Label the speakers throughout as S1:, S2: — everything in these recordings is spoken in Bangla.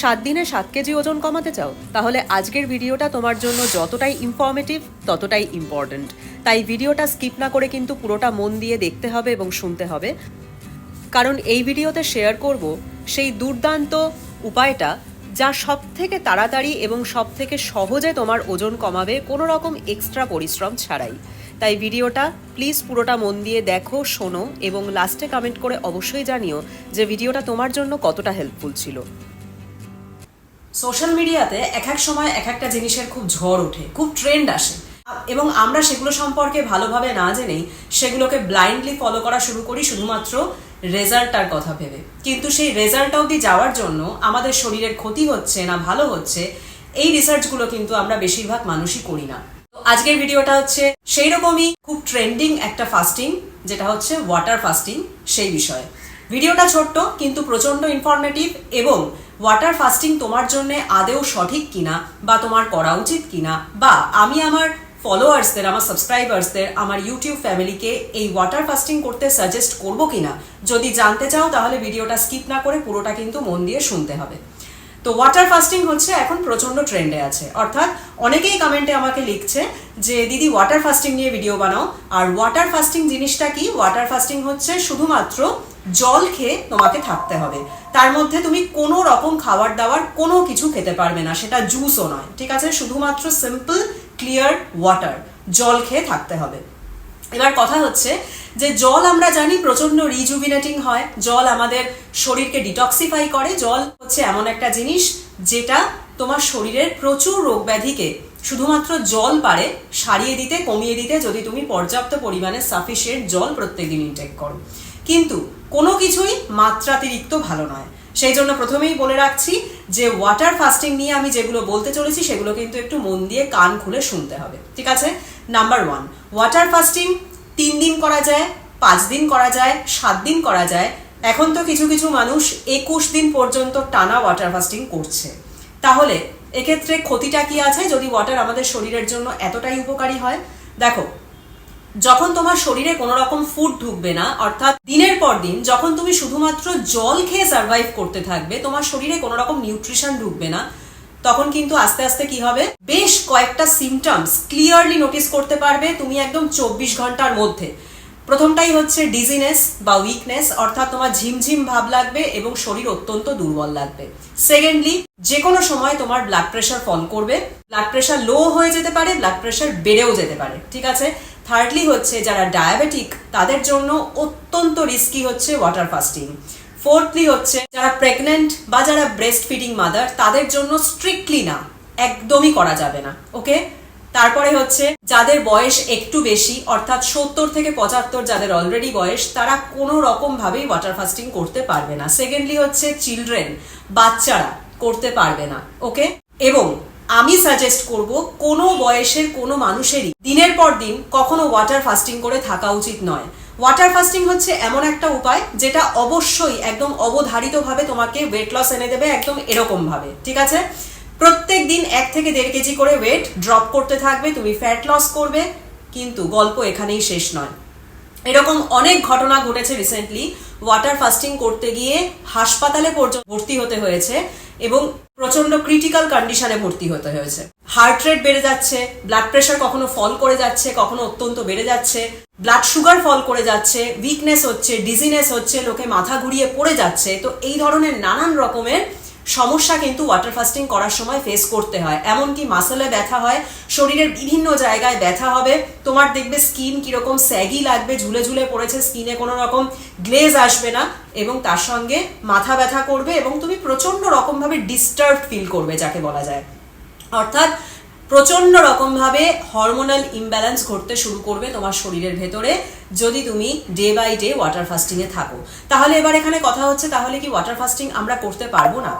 S1: সাত দিনে সাত কেজি ওজন কমাতে চাও, তাহলে আজকের ভিডিওটা তোমার জন্য যতটাই ইনফর্মেটিভ ততটাই ইম্পর্ট্যান্ট তাই ভিডিওটা স্কিপ না করে কিন্তু পুরোটা মন দিয়ে দেখতে হবে এবং শুনতে হবে। কারণ এই ভিডিওতে শেয়ার করব সেই দুর্দান্ত উপায়টা যা সব থেকে তাড়াতাড়ি এবং সব থেকে সহজে তোমার ওজন কমাবে কোনো রকম এক্সট্রা পরিশ্রম ছাড়াই। তাই ভিডিওটা প্লিজ পুরোটা মন দিয়ে দেখো, শোনো এবং লাস্টে কমেন্ট করে অবশ্যই জানিও যে ভিডিওটা তোমার জন্য কতটা হেল্পফুল ছিল। সোশ্যাল মিডিয়াতে এক এক সময় এক একটা জিনিসের খুব ঝড় ওঠে, খুব ট্রেন্ড আসে। এবং আমরা সেগুলো সম্পর্কে ভালোভাবে না জেনেই সেগুলোকে ব্লাইন্ডলি ফলো করা শুরু করি শুধুমাত্র রেজাল্টটার কথা ভেবে। কিন্তু সেই রেজাল্ট অবধি যাওয়ার জন্য আমাদের শরীরের ক্ষতি হচ্ছে না ভালো হচ্ছে, এই রিসার্চগুলো কিন্তু আমরা বেশিরভাগ মানুষই করি না। তো আজকের ভিডিওটা হচ্ছে সেই রকমই খুব ট্রেন্ডিং একটা ফাস্টিং যেটা হচ্ছে ওয়াটার ফাস্টিং সেই বিষয়ে। ভিডিওটা ছোট্ট, কিন্তু প্রচণ্ড ইনফরমেটিভ এবং ওয়াটার ফাস্টিং তোমার জন্য আদেও সঠিক কিনা বা তোমার করা উচিত কিনা বা আমি আমার ফলোয়ার্সদের আমার সাবস্ক্রাইবার্সদের আমার ইউটিউব ফ্যামিলিকে এই ওয়াটার ফাস্টিং করতে সাজেস্ট করব কিনা? যদি জানতে চাও তাহলে ভিডিওটা স্কিপ না করে পুরোটা কিন্তু মন দিয়ে শুনতে হবে। তো ওয়াটার ফাস্টিং হচ্ছে এখন প্রচণ্ড ট্রেন্ডে আছে। অর্থাৎ অনেকেই কমেন্টে আমাকে লিখছে যে, দিদি ওয়াটার ফাস্টিং নিয়ে ভিডিও বানাও। আর ওয়াটার ফাস্টিং জিনিসটা কি? ওয়াটার ফাস্টিং হচ্ছে শুধুমাত্র জল খেয়ে তোমাকে থাকতে হবে। তার মধ্যে তুমি কোনো রকম খাবার দাবার, কোনো কিছু খেতে পারবে না। সেটা জুসও নয়, ঠিক আছে? শুধুমাত্র সিম্পল ক্লিয়ার ওয়াটার জল খেয়ে থাকতে হবে। এবার কথা হচ্ছে যে জল আমরা জানি প্রচণ্ড রিজুভিনেটিং হয়। জল আমাদের শরীরকে ডিটক্সিফাই করে। জল হচ্ছে এমন একটা জিনিস যেটা তোমার শরীরের প্রচুর রোগ ব্যাধিকে শুধুমাত্র জল পারে, সারিয়ে দিতে, কমিয়ে দিতে যদি তুমি পর্যাপ্ত পরিমাণে সাফিসিয়েন্ট জল প্রত্যেকদিন ইনটেক করো। কিন্তু কোনো কিছুই মাত্রাতিরিক্ত ভালো নয়। সেই জন্য প্রথমেই বলে রাখছি যে ওয়াটার ফাস্টিং নিয়ে আমি যেগুলো বলতে চলেছি সেগুলো কিন্তু একটু মন দিয়ে কান খুলে শুনতে হবে। ঠিক আছে? নাম্বার ওয়ান ওয়াটার ফাস্টিং তিন দিন করা যায় পাঁচ দিন করা যায় সাত দিন করা যায়। এখন তো কিছু কিছু মানুষ একুশ দিন পর্যন্ত টানা ওয়াটার ফাস্টিং করছে। তাহলে এক্ষেত্রে ক্ষতিটা কি আছে যদি ওয়াটার আমাদের শরীরের জন্য এতটাই উপকারী হয়? দেখো, যখন তোমার শরীরে কোনো রকম ফুড ঢুকবে না, অর্থাৎ দিনের পর দিন যখন তুমি শুধুমাত্র জল খেয়ে সার্ভাইভ করতে থাকবে, তোমার শরীরে কোনো রকম নিউট্রিশন ঢুকবে না তখন কিন্তু আস্তে আস্তে কি হবে? বেশ কয়েকটা সিমটমস ক্লিয়ারলি নোটিস করতে পারবে তুমি একদম চব্বিশ ঘণ্টার মধ্যে। প্রথমটাই হচ্ছে ডিজিনেস বা উইকনেস অর্থাৎ তোমার ঝিমঝিম ভাব লাগবে এবং শরীর অত্যন্ত দুর্বল লাগবে। সেকেন্ডলি যে কোনো সময় তোমার ব্লাড প্রেশার ফল করবে। ব্লাড প্রেশার লো হয়ে যেতে পারে ব্লাড প্রেশার বেড়েও যেতে পারে, ঠিক আছে? থার্ডলি হচ্ছে যারা ডায়াবেটিক তাদের জন্য অত্যন্ত রিস্কি হচ্ছে ওয়াটার ফাস্টিং ফোর্থলি হচ্ছে, যারা প্রেগনেন্ট বা যারা ব্রেস্ট ফিডিং মাদার তাদের জন্য স্ট্রিক্টলি না, একদমই করা যাবে না, ওকে? তারপরে হচ্ছে, যাদের বয়স একটু বেশি, অর্থাৎ সত্তর থেকে পঁচাত্তর যাদের অলরেডি বয়স, তারা কোনো রকম ভাবেই ওয়াটার ফাস্টিং করতে পারবে না। সেকেন্ডলি হচ্ছে চিলড্রেন বাচ্চারা করতে পারবে না, ওকে? এবং আমি সাজেস্ট করব কোনো বয়সের কোনো মানুষেরই দিনের পর দিন কখনো ওয়াটার ফাস্টিং করে থাকা উচিত নয়। ওয়াটার ফাস্টিং হচ্ছে এমন একটা উপায় যেটা অবশ্যই একদম অবধারিতভাবে তোমাকে ওয়েট লস এনে দেবে একদম এরকম ভাবে ঠিক আছে? প্রত্যেক দিন এক থেকে দেড় কেজি করে ওয়েট ড্রপ করতে থাকবে, তুমি ফ্যাট লস করবে, কিন্তু গল্প এখানেই শেষ নয়। এরকম অনেক ঘটনা ঘটেছে রিসেন্টলি ওয়াটার ফাস্টিং করতে গিয়ে হাসপাতালে পর্যন্ত ভর্তি হতে হয়েছে। এবং প্রচণ্ড ক্রিটিক্যাল কন্ডিশনে ভর্তি হতে হয়েছে। হার্ট রেট বেড়ে যাচ্ছে ব্লাড প্রেশার কখনো ফল করে যাচ্ছে, কখনো অত্যন্ত বেড়ে যাচ্ছে ব্লাড সুগার ফল করে যাচ্ছে উইকনেস হচ্ছে ডিজিনেস হচ্ছে, লোকে মাথা ঘুরিয়ে পড়ে যাচ্ছে, তো এই ধরনের নানান রকমের সমস্যা কিন্তু ওয়াটার ফাস্টিং করার সময় ফেস করতে হয়। এমনকি মাসেলে ব্যথা হয়, শরীরের বিভিন্ন জায়গায় ব্যথা হবে। তোমার দেখবে স্কিন কীরকম স্যাগি লাগবে, ঝুলে ঝুলে পড়েছে স্কিনে কোনো রকম গ্লেজ আসবে না এবং তার সঙ্গে মাথা ব্যথা করবে এবং তুমি প্রচণ্ড রকমভাবে ডিস্টার্ব ফিল করবে, যাকে বলা যায়। অর্থাৎ প্রচণ্ড রকমভাবে হরমোনাল ইমব্যালেন্স ঘটতে শুরু করবে তোমার শরীরের ভেতরে যদি তুমি ডে বাই ডে ওয়াটার ফাস্টিংয়ে থাকো। তাহলে এবার এখানে কথা হচ্ছে, তাহলে কি ওয়াটার ফাস্টিং আমরা করতে পারব না?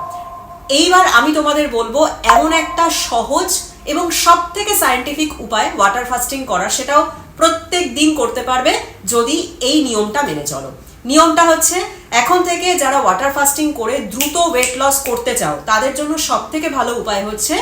S1: এইবার আমি তোমাদের বলব, এমন একটা সহজ এবং সব থেকে সায়েন্টিফিক উপায় ওয়াটার ফাস্টিং করার, সেটাও প্রত্যেক দিন করতে পারবে যদি এই নিয়মটা মেনে চলো। নিয়মটা হচ্ছে, এখন থেকে যারা ওয়াটার ফাস্টিং করে দ্রুত ওয়েট লস করতে চাও, তাদের জন্য সব থেকে ভালো উপায় হচ্ছে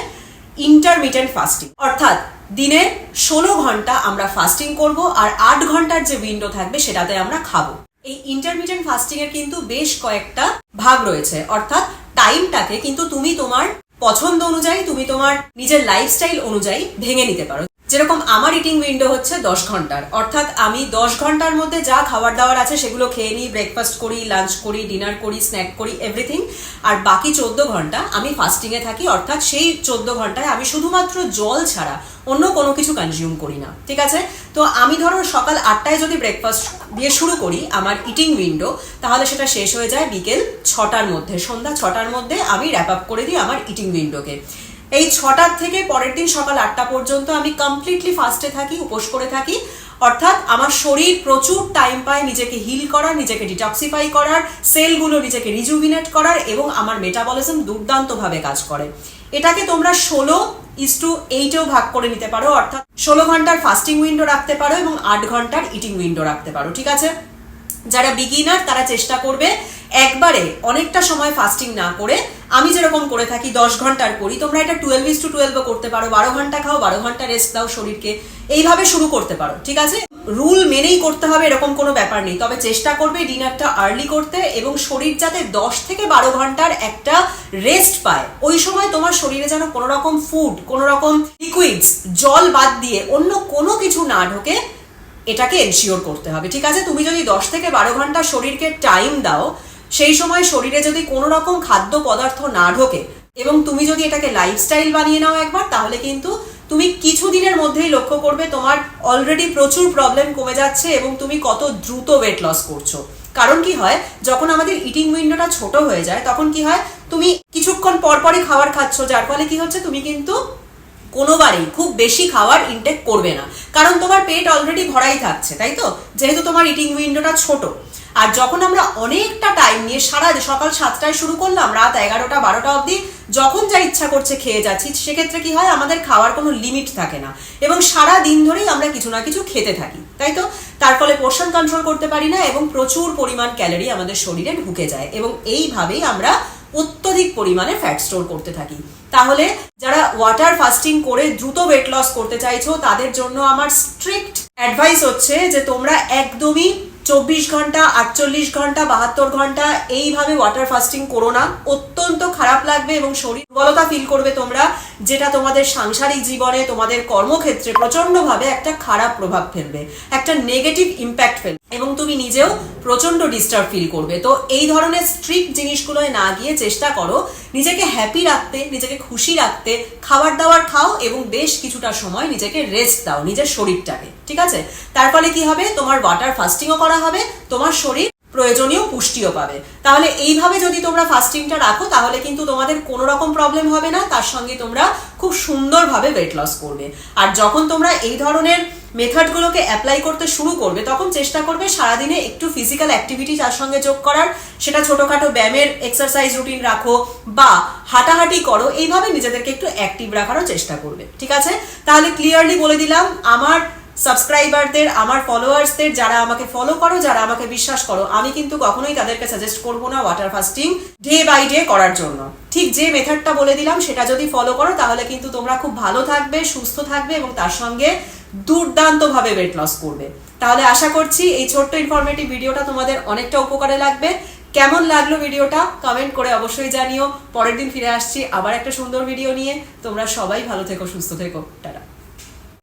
S1: ইন্টারমিটেন্ট ফাস্টিং অর্থাৎ দিনে ষোলো ঘণ্টা আমরা ফাস্টিং করব আর আট ঘণ্টার যে উইন্ডো থাকবে সেটাতে আমরা খাব। এই ইন্টারমিডিয়েন্ট ফাস্টিং এর কিন্তু বেশ কয়েকটা ভাগ রয়েছে। অর্থাৎ টাইমটাকে কিন্তু তুমি তোমার পছন্দ অনুযায়ী, তুমি তোমার নিজের লাইফস্টাইল অনুযায়ী ভেঙে নিতে পারো। যেরকম আমার ইটিং উইন্ডো হচ্ছে দশ ঘণ্টার। অর্থাৎ আমি দশ ঘণ্টার মধ্যে যা খাবার দাবার আছে সেগুলো খেয়ে নিই ব্রেকফাস্ট করি লাঞ্চ করি ডিনার করি স্ন্যাক করি এভরিথিং আর বাকি চোদ্দ ঘণ্টা আমি ফাস্টিংয়ে থাকি, অর্থাৎ সেই চোদ্দ ঘন্টায় আমি শুধুমাত্র জল ছাড়া অন্য কোনো কিছু কনজিউম করি না। ঠিক আছে? তো আমি ধরো সকাল আটটায় যদি ব্রেকফাস্ট দিয়ে শুরু করি আমার ইটিং উইন্ডো তাহলে সেটা শেষ হয়ে যায় বিকেল ছটার মধ্যে। সন্ধ্যা ছটার মধ্যে আমি র্যাপ আপ করে দিই আমার ইটিং উইন্ডোকে এই ছটার থেকে পরের দিন সকাল আটটা পর্যন্ত আমি কমপ্লিটলি ফাস্টে থাকি, উপোস করে থাকি। অর্থাৎ আমার শরীর প্রচুর টাইম পায় নিজেকে হিল করার, নিজেকে ডিটক্সিফাই করার সেলগুলো নিজেকে রিজুভিনেট করার এবং আমার মেটাবলিজম দুর্দান্তভাবে কাজ করে। এটাকে তোমরা ষোলো ইস টু এইটেও ভাগ করে নিতে পারো, অর্থাৎ ষোলো ঘণ্টার ফাস্টিং উইন্ডো রাখতে পারো এবং আট ঘণ্টার ইটিং উইন্ডো রাখতে পারো, ঠিক আছে? যারা বিগিনার তারা চেষ্টা করবে একবারে অনেকটা সময় ফাস্টিং না করে আমি যেরকম করে থাকি, দশ ঘণ্টার করি, তোমরা এটা টুয়েলভ ইস টু টুয়েলভও করতে পারো, বারো ঘণ্টা খাও, বারো ঘণ্টা রেস্ট দাও শরীরকে, এইভাবে শুরু করতে পারো, ঠিক আছে? রুল মেনেই করতে হবে, এরকম কোনো ব্যাপার নেই, তবে চেষ্টা করবে ডিনারটা আর্লি করতে এবং শরীর যাতে দশ থেকে বারো ঘণ্টার একটা রেস্ট পায়। ওই সময় তোমার শরীরে যেন কোনো রকম ফুড কোনো রকম লিকুইডস জল বাদ দিয়ে অন্য কোনো কিছু না ঢোকে, এটাকে এনশিওর করতে হবে, ঠিক আছে? তুমি যদি দশ থেকে বারো ঘণ্টা শরীরকে টাইম দাও সেই সময় শরীরে যদি কোনো রকম খাদ্য পদার্থ না ঢোকে এবং তুমি যদি এটাকে লাইফস্টাইল বানিয়ে নাও একবার, তাহলে কিন্তু তুমি কিছু দিনের মধ্যেই লক্ষ্য করবে তোমার অলরেডি প্রচুর প্রবলেম কমে যাচ্ছে এবং তুমি কত দ্রুত ওয়েট লস করছ। কারণ কি হয়, যখন আমাদের ইটিং উইন্ডোটা ছোট হয়ে যায়, তখন কি হয়, তুমি কিছুক্ষণ পরপরই খাবার খাচ্ছ, যার ফলে কি হচ্ছে, তুমি কিন্তু কোনোবারেই খুব বেশি খাওয়ার ইনটেক করবে না। কারণ তোমার পেট অলরেডি ভরাই থাকছে, তাই তো? যেহেতু তোমার ইটিং উইন্ডোটা ছোট। আর যখন আমরা অনেকটা টাইম নিয়ে সারা সকাল সাতটায় শুরু করলাম, রাত এগারোটা, বারোটা অবধি যখন যা ইচ্ছা করছে খেয়ে যাচ্ছি, সেক্ষেত্রে কি হয়, আমাদের খাওয়ার কোনো লিমিট থাকে না। এবং সারা দিন ধরেই আমরা কিছু না কিছু খেতে থাকি, তাই তো? তার ফলে পোর্শন কন্ট্রোল করতে পারি না এবং প্রচুর পরিমাণ ক্যালোরি আমাদের শরীরে ঢুকে যায়। এবং এইভাবেই আমরা অত্যধিক পরিমাণে ফ্যাট স্টোর করতে থাকি। তাহলে যারা ওয়াটার ফাস্টিং করে দ্রুত ওয়েট লস করতে চাইছো, তাদের জন্য আমার স্ট্রিক্ট অ্যাডভাইস হচ্ছে যে তোমরা একদমই চব্বিশ ঘণ্টা, আটচল্লিশ ঘণ্টা, বাহাত্তর ঘণ্টা এইভাবে ওয়াটার ফাস্টিং করো না। অত্যন্ত খারাপ লাগবে এবং শরীর দুর্বলতা ফিল করবে তোমরা, যেটা তোমাদের সাংসারিক জীবনে, তোমাদের কর্মক্ষেত্রে প্রচন্ডভাবে একটা খারাপ প্রভাব ফেলবে, একটা নেগেটিভ ইম্প্যাক্ট ফেলবে। এবং তুমি নিজেও প্রচণ্ড ডিস্টার্ব ফিল করবে। তো এই ধরনের স্ট্রিক্ট জিনিসগুলোয় না গিয়ে চেষ্টা করো নিজেকে হ্যাপি রাখতে, নিজেকে খুশি রাখতে, খাবার দাবার খাও এবং বেশ কিছুটা সময় নিজেকে রেস্ট দাও, নিজের শরীরটাকে, ঠিক আছে? তার ফলে কি হবে? তোমার ওয়াটার ফাস্টিংও করা হবে, তোমার শরীর প্রয়োজনীয় পুষ্টিও পাবে। তাহলে এইভাবে যদি তোমরা ফাস্টিংটা রাখো, তাহলে কিন্তু তোমাদের কোনো রকম প্রবলেম হবে না, তার সঙ্গে তোমরা খুব সুন্দরভাবে ওয়েট লস করবে। আর যখন তোমরা এই ধরনের মেথডগুলোকে অ্যাপ্লাই করতে শুরু করবে, তখন চেষ্টা করবে সারাদিনে একটু ফিজিক্যাল অ্যাক্টিভিটি তার সঙ্গে যোগ করার। সেটা ছোটোখাটো ব্যায়ামের এক্সারসাইজ রুটিন রাখো বা হাঁটাহাঁটি করো, এইভাবে নিজেদেরকে একটু অ্যাক্টিভ রাখারও চেষ্টা করবে। ঠিক আছে? তাহলে ক্লিয়ারলি বলে দিলাম, আমার সাবস্ক্রাইবারদের আমার ফলোয়ার্সদের যারা আমাকে ফলো করো, যারা আমাকে বিশ্বাস করো, আমি কিন্তু কখনোই তাদেরকে সাজেস্ট করব না water fasting day by day করার জন্য। ঠিক যে মেথডটা বলে দিলাম, সেটা যদি ফলো করো, তাহলে কিন্তু তোমরা খুব ভালো থাকবে, সুস্থ থাকবে এবং তার সঙ্গে দুর্দান্তভাবে ওয়েট লস করবে। তাহলে আশা করছি এই ছোট্ট ইনফরমেটিভ ভিডিওটা তোমাদের অনেকটা উপকারে লাগবে। কেমন লাগল ভিডিওটা কমেন্ট করে অবশ্যই জানিও। পরের দিন ফিরে আসছি আবার একটা সুন্দর ভিডিও নিয়ে। তোমরা সবাই ভালো থেকো, সুস্থ থেকো। টাটা।